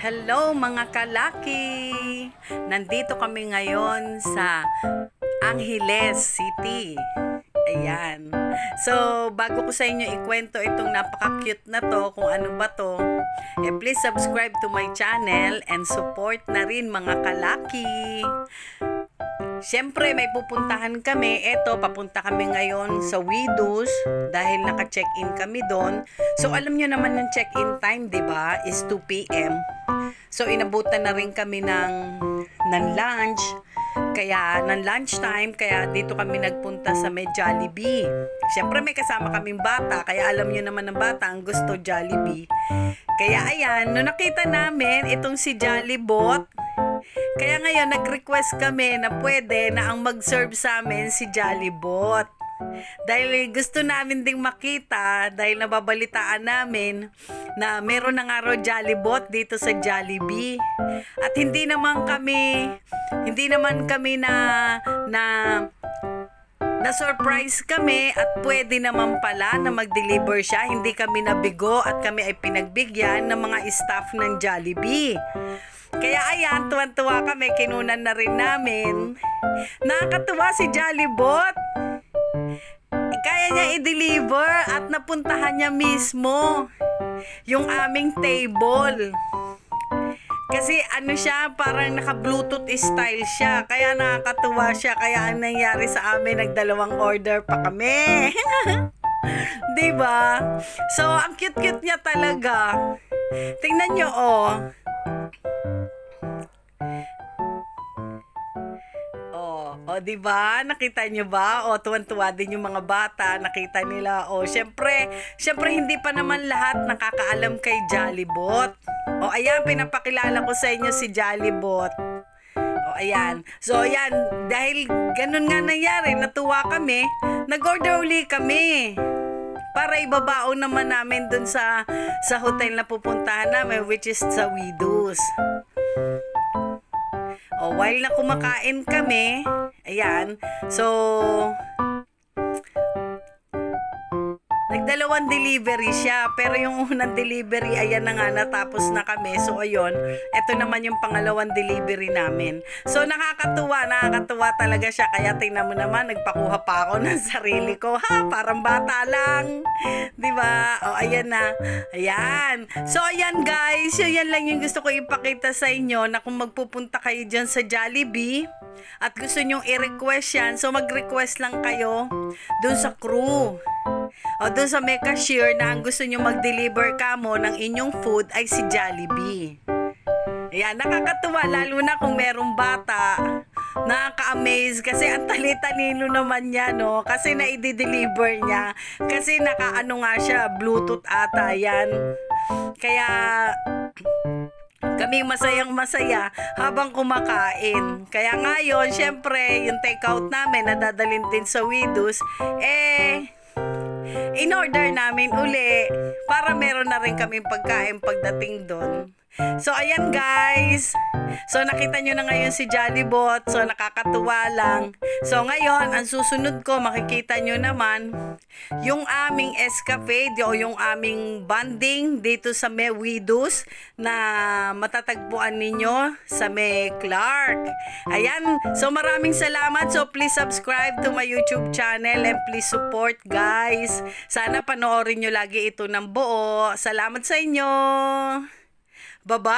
Hello mga kalaki! Nandito kami ngayon sa Angeles City. Ayan. So, bago ko sa inyo ikwento itong napaka-cute na to, kung ano ba to, eh please subscribe to my channel and support na rin mga kalaki. Siyempre, may pupuntahan kami. Eto, papunta kami ngayon sa Widows dahil naka-check-in kami doon. So, alam nyo naman yung check-in time, di ba? Is 2 p.m. So, inabutan na rin kami ng, ng lunch. Kaya, ng lunch time, kaya dito kami nagpunta sa may Jollibee. Siyempre, may kasama kaming bata. Kaya alam nyo naman ng bata, ang gusto Jollibee. Kaya, ayan, nung nakita namin, itong si Jollibot, kaya ngayon, nag-request kami na pwede na ang mag-serve sa amin si Jollibot. Dahil gusto namin ding makita, dahil nababalitaan namin na meron na nga raw Jollibot dito sa Jollibee. At hindi naman kami, hindi naman kami na, na, na surprise kami at pwede naman pala na mag-deliver siya. Hindi kami nabigo at kami ay pinagbigyan ng mga staff ng Jollibee. Kaya ayan, tuwan-tuwa kami, kinunan na rin namin. Nakakatuwa si Jollibot. Kaya niya i-deliver at napuntahan niya mismo yung aming table. Kasi ano siya, parang naka-bluetooth style siya. Kaya nakakatuwa siya. Kaya ang nangyari sa amin, nagdalawang order pa kami. 'Di ba? So, ang cute-cute niya talaga. Tingnan nyo, oh. Oh 'di ba? Nakita niyo ba? Oh, tuwan-tuwa din yung mga bata, nakita nila. Oh, syempre, syempre hindi pa naman lahat nakakaalam kay Jollibot. Oh, ayan pinapakilala ko sa inyo si Jollibot. Oh, ayan. So, ayan, dahil ganun nga nangyari, natuwa kami, nag-order uli kami para ibabaon naman namin dun sa sa hotel na pupuntahan namin which is sa Widows. O, while na kumakain kami, ayan, so, nagdalawang delivery siya, pero yung unang delivery, ayan na nga, natapos na kami. So, ayun, eto naman yung pangalawang delivery namin. So, nakakatuwa, nakakatuwa talaga siya. Kaya tingnan mo naman, nagpakuha pa ako ng sarili ko. Ha, parang bata lang. ba? O, ayan na. Ayan. So, ayan guys, so, lang yung gusto ko ipakita sa inyo na kung magpupunta kayo dyan sa Jollibee at gusto nyong i-request yan, so mag-request lang kayo dun sa crew. O dun sa may cashier na ang gusto nyo mag-deliver ka mo ng inyong food ay si Jollibee. Ayan, nakakatuwa lalo na kung merong bata. Nakaka-amaze kasi ang tali-talino naman niya, no? Kasi na-deliver niya. Kasi naka-ano nga siya, Bluetooth ata yan. Kaya kami masayang masaya habang kumakain. Kaya ngayon, syempre, yung take-out namin, nadadalhin din sa Widows, eh, in-order namin uli para meron na rin kaming pagkain pagdating doon. So, ayan guys. So, nakita nyo na ngayon si Jollibot. So, nakakatuwa lang. So, ngayon, ang susunod ko, makikita nyo naman yung aming escapade o yung aming banding dito sa May Widows na matatagpuan ninyo sa May Clark. Ayan. So, maraming salamat. So, please subscribe to my YouTube channel and please support guys. Sana panoorin nyo lagi ito ng buo. Salamat sa inyo. Bye-bye!